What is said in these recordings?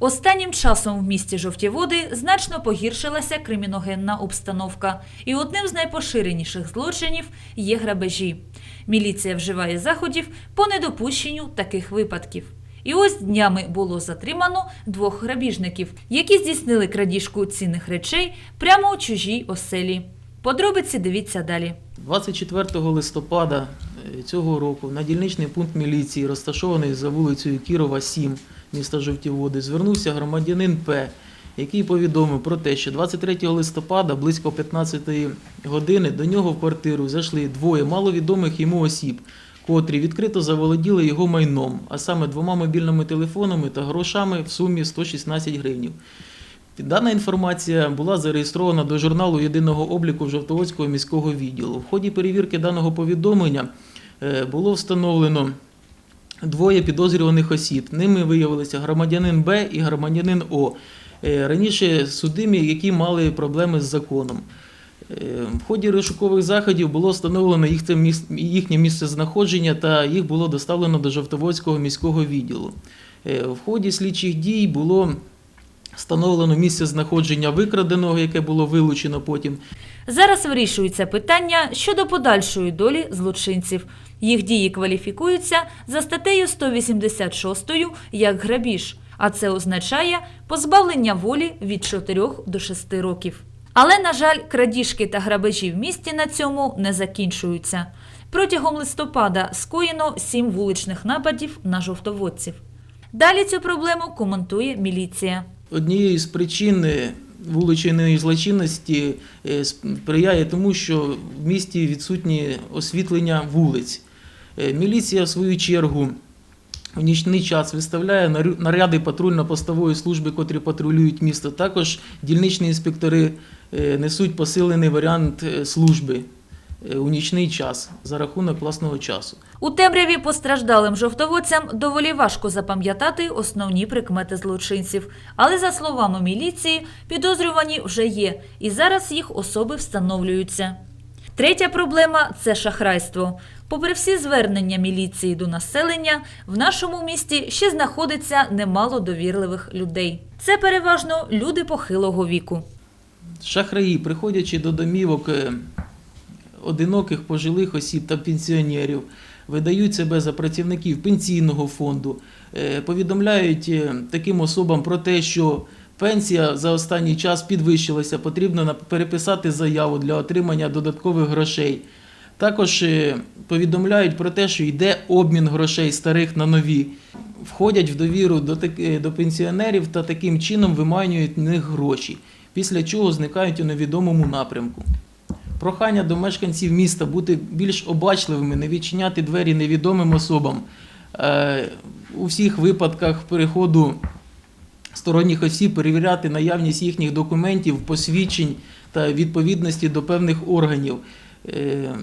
Останнім часом в місті Жовтіводи значно погіршилася криміногенна обстановка, і одним з найпоширеніших злочинів є грабежі. Міліція вживає заходів по недопущенню таких випадків. І ось днями було затримано двох грабіжників, які здійснили крадіжку цінних речей прямо у чужій оселі. Подробиці дивіться далі. 24 листопада цього року на дільничний пункт міліції, розташований за вулицею Кірова, 7, міста Жовтіводи, звернувся громадянин П, який повідомив про те, що 23 листопада близько 15 години до нього в квартиру зайшли двоє маловідомих йому осіб, котрі відкрито заволоділи його майном, а саме двома мобільними телефонами та грошами в сумі 116 гривнів. Дана інформація була зареєстрована до журналу єдиного обліку Жовтоводського міського відділу. В ході перевірки даного повідомлення було встановлено двоє підозрюваних осіб. Ними виявилися громадянин Б і громадянин О. Е, Раніше судимі, які мали проблеми з законом. Е, В ході розшукових заходів було встановлено їхнє місце знаходження та їх було доставлено до Жовтоводського міського відділу. Е, В ході слідчих дій було встановлено місце знаходження викраденого, яке було вилучено потім. Зараз вирішується питання щодо подальшої долі злочинців. Їх дії кваліфікуються за статтею 186 як грабіж, а це означає позбавлення волі від 4 до 6 років. Але, на жаль, крадіжки та грабежі в місті на цьому не закінчуються. Протягом листопада скоєно сім вуличних нападів на жовтоводців. Далі цю проблему коментує міліція. Однією з причин е, вуличної злочинності е, сприяє тому, що в місті відсутнє освітлення вулиць. Е, Міліція, в свою чергу, в нічний час виставляє наряди патрульно-постової служби, котрі патрулюють місто. Також дільничні інспектори несуть посилений варіант служби у нічний час за рахунок власного часу. У темряві постраждалим жовтоводцям доволі важко запам'ятати основні прикмети злочинців. Але за словами міліції, підозрювані вже є, і зараз їх особи встановлюються. Третя проблема це шахрайство. Попри всі звернення міліції до населення, в нашому місті ще знаходиться немало довірливих людей. Це переважно люди похилого віку. Шахраї, приходячи до домівок е, одиноких пожилих осіб та пенсіонерів, видають себе за працівників пенсійного фонду, е, повідомляють е, таким особам про те, що пенсія за останній час підвищилася, потрібно переписати заяву для отримання додаткових грошей. Також е, повідомляють про те, що йде обмін грошей старих на нові, входять в довіру до, до пенсіонерів та таким чином виманюють в них гроші, після чого зникають у невідомому напрямку. Прохання до мешканців міста бути більш обачливими, не відчиняти двері невідомим особам. Е, У всіх випадках переходу сторонніх осіб перевіряти наявність їхніх документів, посвідчень та відповідності до певних органів. Е,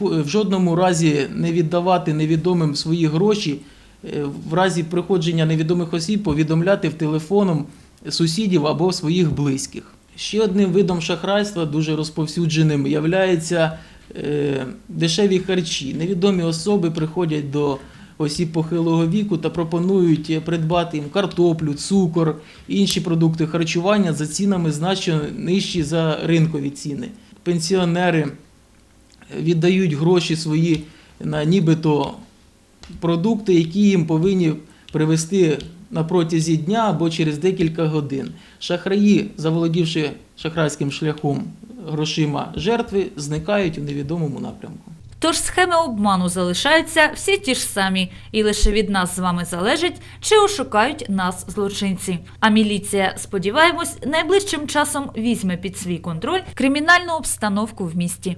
в жодному разі не віддавати невідомим свої гроші. Е, В разі приходження невідомих осіб повідомляти в телефоном сусідів або своїх близьких. Ще одним видом шахрайства, дуже розповсюдженим, являється е, дешеві харчі. Невідомі особи приходять до осіб похилого віку та пропонують е, придбати їм картоплю, цукор, інші продукти харчування за цінами значно нижчі за ринкові ціни. Пенсіонери віддають гроші свої на нібито продукти, які їм повинні привезти на протязі дня або через декілька годин. Шахраї, заволодівши шахрайським шляхом грошима жертви, зникають у невідомому напрямку. Тож схеми обману залишаються всі ті ж самі, і лише від нас з вами залежить, чи ошукають нас злочинці. А міліція, сподіваємось, найближчим часом візьме під свій контроль кримінальну обстановку в місті.